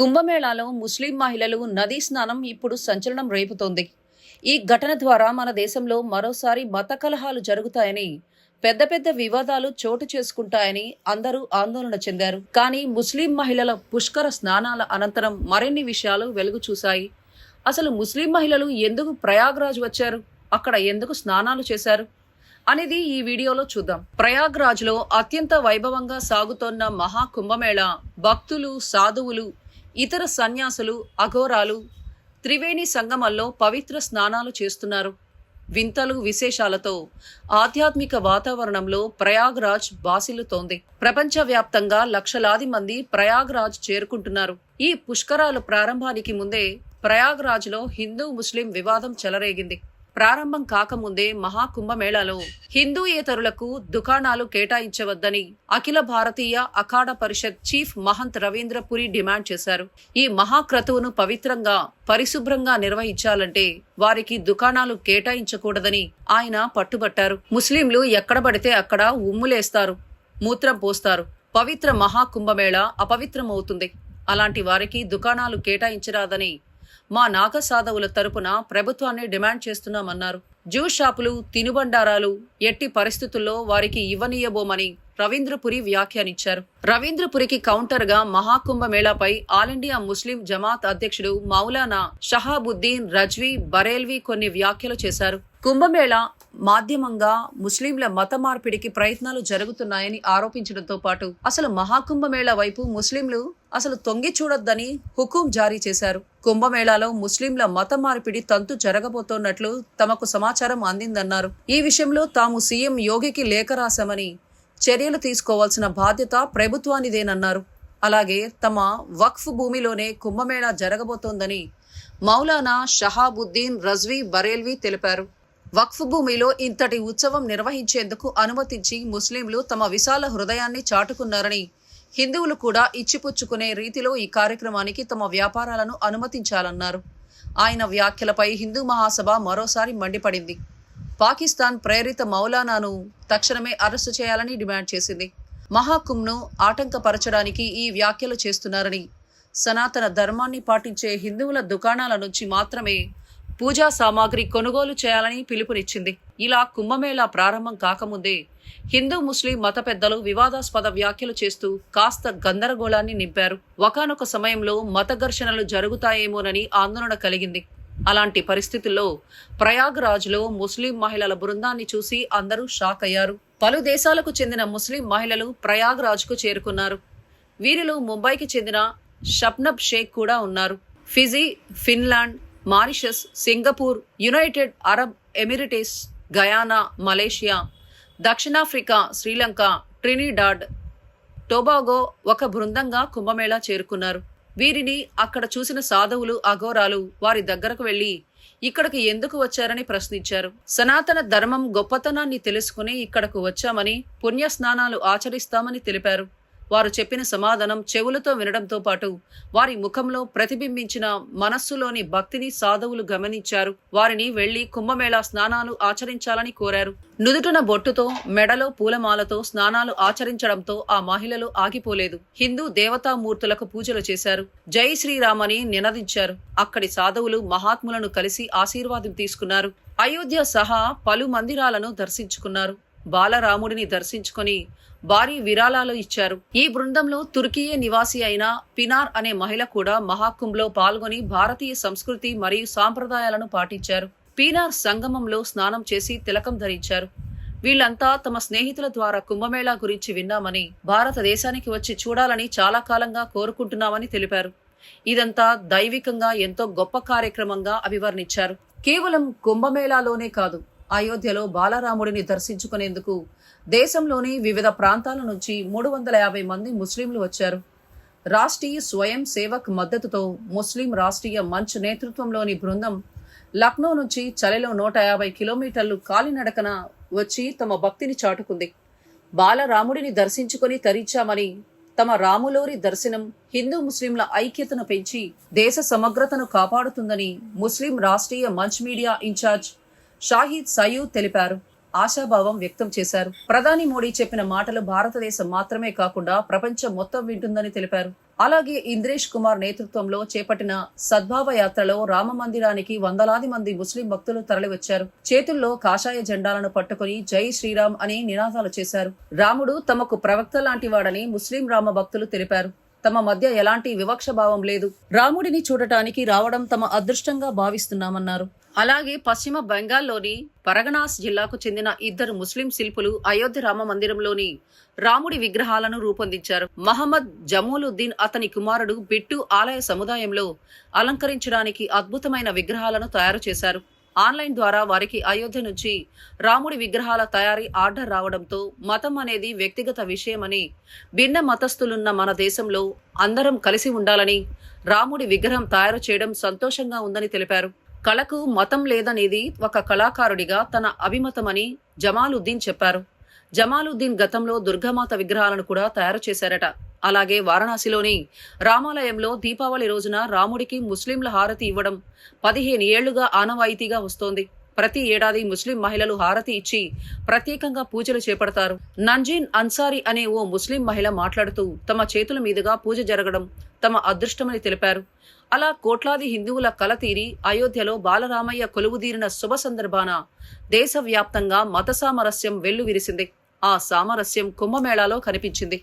కుంభమేళాలో ముస్లిం మహిళలు నదీ స్నానం ఇప్పుడు సంచలనం రేపుతోంది. ఈ ఘటన ద్వారా మన దేశంలో మరోసారి మత కలహాలు జరుగుతాయని పెద్ద పెద్ద వివాదాలు చోటు చేసుకుంటాయని అందరూ ఆందోళన చెందారు. కానీ ముస్లిం మహిళల పుష్కర స్నానాల అనంతరం మరిన్ని విషయాలు వెలుగు చూశాయి. అసలు ముస్లిం మహిళలు ఎందుకు ప్రయాగ్రాజ్ వచ్చారు? అక్కడ ఎందుకు స్నానాలు చేశారు? అనేది ఈ వీడియోలో చూద్దాం. ప్రయాగ్రాజ్లో అత్యంత వైభవంగా సాగుతోన్న మహా కుంభమేళ భక్తులు సాధువులు ఇతర సన్యాసులు అఘోరాలు త్రివేణి సంగమంలో పవిత్ర స్నానాలు చేస్తున్నారు. వింతలు విశేషాలతో ఆధ్యాత్మిక వాతావరణంలో ప్రయాగ్రాజ్ బాసిల్లుతోంది. ప్రపంచవ్యాప్తంగా లక్షలాది మంది ప్రయాగ్రాజ్ చేరుకుంటున్నారు. ఈ పుష్కరాలు ప్రారంభానికి ముందే ప్రయాగ్రాజ్లో హిందూ ముస్లిం వివాదం చెలరేగింది. ప్రారంభం కాకముందే మహాకుంభమేళాలో హిందూయేతరులకు దుకాణాలు కేటాయించవద్దని అఖిల భారతీయ అఖాడ పరిషత్ చీఫ్ మహంత్ రవీంద్ర పురి డిమాండ్ చేశారు. ఈ మహాక్రతువును పవిత్రంగా పరిశుభ్రంగా నిర్వహించాలంటే వారికి దుకాణాలు కేటాయించకూడదని ఆయన పట్టుబట్టారు. ముస్లింలు ఎక్కడ పడితే అక్కడ ఉమ్ములేస్తారు మూత్రం పోస్తారు. పవిత్ర మహాకుంభమేళ అపవిత్రమవుతుంది. అలాంటి వారికి దుకాణాలు కేటాయించరాదని మా నాగసాధవుల తరపున ప్రభుత్వాన్ని డిమాండ్ చేస్తున్నామన్నారు. జ్యూస్ షాపులు తినుబండారాలు ఎట్టి పరిస్థితుల్లో వారికి ఇవ్వనీయబోమని రవీంద్రపురి వ్యాఖ్యానించారు. రవీంద్రపురికి కౌంటర్గా మహాకుంభ మేళాపై ఆల్ ఇండియా ముస్లిం జమాత్ అధ్యక్షుడు మౌలానా షహాబుద్దీన్ రజ్వీ బరేల్వి కొన్ని వ్యాఖ్యలు చేశారు. కుంభమేళా మాధ్యమంగా ముస్లింల మత మార్పిడికి ప్రయత్నాలు జరుగుతున్నాయని ఆరోపించడంతో పాటు అసలు మహాకుంభమేళ వైపు ముస్లింలు అసలు తొంగి చూడొద్దని హుకుం జారీ చేశారు. కుంభమేళాలో ముస్లింల మత మార్పిడి తంతు జరగబోతోన్నట్లు తమకు సమాచారం అందిందన్నారు. ఈ విషయంలో తాము సీఎం యోగికి లేఖ రాశామని చర్యలు తీసుకోవాల్సిన బాధ్యత ప్రభుత్వానిదేనన్నారు. అలాగే తమ వక్ఫ్ భూమిలోనే కుంభమేళా జరగబోతోందని మౌలానా షహాబుద్దీన్ రజ్వీ బరేల్వి తెలిపారు. వక్ఫ్ భూమిలో ఇంతటి ఉత్సవం నిర్వహించేందుకు అనుమతించి ముస్లింలు తమ విశాల హృదయాన్ని చాటుకున్నారని హిందువులు కూడా ఇచ్చిపుచ్చుకునే రీతిలో ఈ కార్యక్రమానికి తమ వ్యాపారాలను అనుమతించాలన్నారు. ఆయన వ్యాఖ్యలపై హిందూ మహాసభ మరోసారి మండిపడింది. పాకిస్తాన్ ప్రేరిత మౌలానాను తక్షణమే అరెస్టు చేయాలని డిమాండ్ చేసింది. మహాకుంను ఆటంకపరచడానికి ఈ వ్యాఖ్యలు చేస్తున్నారని సనాతన ధర్మాన్ని పాటించే హిందువుల దుకాణాల నుంచి మాత్రమే పూజా సామాగ్రి కొనుగోలు చేయాలని పిలుపునిచ్చింది. ఇలా కుంభమేళా ప్రారంభం కాకముందే హిందూ ముస్లిం మత పెద్దలు వివాదాస్పద వ్యాఖ్యలు చేస్తూ కాస్త గందరగోళాన్ని నింపారు. ఒకానొక సమయంలో మత ఘర్షణలు జరుగుతాయేమోనని ఆందోళన కలిగింది. అలాంటి పరిస్థితుల్లో ప్రయాగ్రాజ్లో ముస్లిం మహిళల బృందాన్ని చూసి అందరూ షాక్ అయ్యారు. పలు దేశాలకు చెందిన ముస్లిం మహిళలు ప్రయాగ్రాజ్కు చేరుకున్నారు. వీరిలో ముంబైకి చెందిన షబ్నబ్ షేక్ కూడా ఉన్నారు. Fiji Finland Mauritius Singapore United Arab Emirates Guyana Malaysia దక్షిణాఫ్రికా శ్రీలంక ట్రినిడాడ్ టోబాగో ఒక బృందంగా కుంభమేళా చేరుకున్నారు. వీరిని అక్కడ చూసిన సాధువులు అఘోరాలు వారి దగ్గరకు వెళ్ళి ఇక్కడికి ఎందుకు వచ్చారని ప్రశ్నించారు. సనాతన ధర్మం గొప్పతనాన్ని తెలుసుకుని ఇక్కడకు వచ్చామని పుణ్య స్నానాలు ఆచరిస్తామని తెలిపారు. వారు చెప్పిన సమాధానం చెవులతో వినడంతో పాటు వారి ముఖంలో ప్రతిబింబించిన మనస్సులోని భక్తిని సాధువులు గమనించారు. వారిని వెళ్ళి కుంభమేళా స్నానాలు ఆచరించాలని కోరారు. నుదుటున బొట్టుతో మెడలో పూలమాలతో స్నానాలు ఆచరించడంతో ఆ మహిళలు ఆగిపోలేదు. హిందూ దేవతామూర్తులకు పూజలు చేశారు. జై శ్రీరామని నినదించారు. అక్కడి సాధువులు మహాత్ములను కలిసి ఆశీర్వాదం తీసుకున్నారు. అయోధ్య సహా పలు మందిరాలను దర్శించుకున్నారు. బాలరాముడిని దర్శించుకొని భారీ విరాళాలు ఇచ్చారు. ఈ బృందంలో తుర్కియే నివాసి అయిన పినార్ అనే మహిళ కూడా మహాకుంభ్లో పాల్గొని భారతీయ సంస్కృతి మరియు సాంప్రదాయాలను పాటించారు. పీనార్ సంగమంలో స్నానం చేసి తిలకం ధరించారు. వీళ్ళంతా తమ స్నేహితుల ద్వారా కుంభమేళా గురించి విన్నామని భారతదేశానికి వచ్చి చూడాలని చాలా కాలంగా కోరుకుంటున్నామని తెలిపారు. ఇదంతా దైవికంగా ఎంతో గొప్ప కార్యక్రమంగా అభివర్ణించారు. కేవలం కుంభమేళాలోనే కాదు అయోధ్యలో బాలరాముడిని దర్శించుకునేందుకు దేశంలోని వివిధ ప్రాంతాల నుంచి మూడు వందల యాభై మంది ముస్లింలు వచ్చారు. రాష్ట్రీయ స్వయం సేవక్ మద్దతుతో ముస్లిం రాష్ట్రీయ మంచ్ నేతృత్వంలోని బృందం లక్నో నుంచి చలిలో నూట యాభై కిలోమీటర్లు కాలినడకన వచ్చి తమ భక్తిని చాటుకుంది. బాలరాముడిని దర్శించుకొని తరించామని తమ రాములోరి దర్శనం హిందూ ముస్లింల ఐక్యతను పెంచి దేశ సమగ్రతను కాపాడుతుందని Muslim Rashtriya Manch media incharge Shahid Sayeed తెలిపారు. ఆశాభావం వ్యక్తం చేశారు. ప్రధాని మోడీ చెప్పిన మాటలు భారతదేశం మాత్రమే కాకుండా ప్రపంచం మొత్తం వింటుందని తెలిపారు. అలాగే ఇంద్రేష్ కుమార్ నేతృత్వంలో చేపట్టిన సద్భావ యాత్రలో రామ మందిరానికి వందలాది మంది ముస్లిం భక్తులు తరలివచ్చారు. చేతుల్లో కాషాయ జెండాలను పట్టుకుని జై శ్రీరామ్ అని నినాదాలు చేశారు. రాముడు తమకు ప్రవక్త లాంటి వాడని ముస్లిం రామ భక్తులు తెలిపారు. తమ మధ్య ఎలాంటి వివక్ష భావం లేదు. రాముడిని చూడటానికి రావడం తమ అదృష్టంగా భావిస్తున్నామన్నారు. అలాగే పశ్చిమ బెంగాల్లోని పరగనాస్ జిల్లాకు చెందిన ఇద్దరు ముస్లిం శిల్పులు అయోధ్య రామ మందిరంలోని రాముడి విగ్రహాలను రూపొందించారు. మహమ్మద్ జమూలుద్దీన్ అతని కుమారుడు బిట్టు ఆలయ సముదాయంలో అలంకరించడానికి అద్భుతమైన విగ్రహాలను తయారు చేశారు. ఆన్లైన్ ద్వారా వారికి అయోధ్య నుంచి రాముడి విగ్రహాల తయారీ ఆర్డర్ రావడంతో మతం అనేది వ్యక్తిగత విషయమని భిన్న మతస్థులున్న మన దేశంలో అందరం కలిసి ఉండాలని రాముడి విగ్రహం తయారు చేయడం సంతోషంగా ఉందని తెలిపారు. కళకు మతం లేదనేది ఒక కళాకారుడిగా తన అభిమతమని జమాలుద్దీన్ చెప్పారు. జమాలుద్దీన్ గతంలో దుర్గామాత విగ్రహాలను కూడా తయారు చేశారట. అలాగే వారణాసిలోని రామాలయంలో దీపావళి రోజున రాముడికి ముస్లింల హారతి ఇవ్వడం పదిహేను ఏళ్ళుగా ఆనవాయితీగా వస్తోంది. ప్రతి ఏడాది ముస్లిం మహిళలు హారతి ఇచ్చి ప్రత్యేకంగా పూజలు చేపడతారు. నంజీన్ అన్సారీ అనే ఓ ముస్లిం మహిళ మాట్లాడుతూ తమ చేతుల మీదుగా పూజ జరగడం తమ అదృష్టమని తెలిపారు. అలా కోట్లాది హిందువుల కల తీరి అయోధ్యలో బాలరామయ్య కొలువుదీరిన శుభ సందర్భాన దేశవ్యాప్తంగా మత సామరస్యం వెల్లువిరిసింది. ఆ సామరస్యం కుంభమేళాలో కనిపించింది.